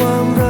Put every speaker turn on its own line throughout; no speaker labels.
ความรัก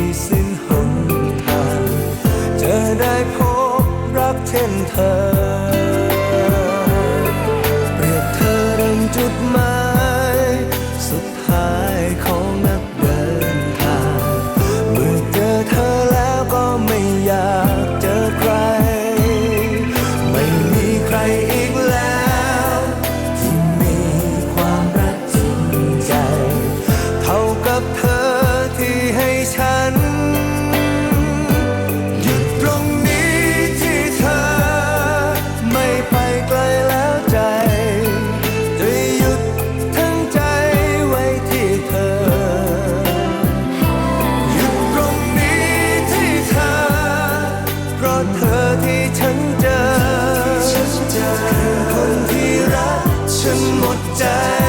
ที่สิ้นหนทางจะได้พบรักเช่นเธอ เปรียบเธอดังจุดหมา ฉันหมดใจ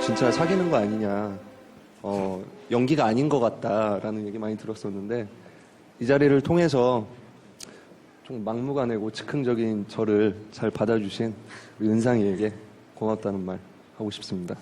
진짜 사귀는 거 아니냐, 어, 연기가 아닌 것 같다라는 얘기 많이 들었었는데 이 자리를 통해서 좀 막무가내고 즉흥적인 저를 잘 받아주신 우리 은상이에게 고맙다는 말 하고 싶습니다.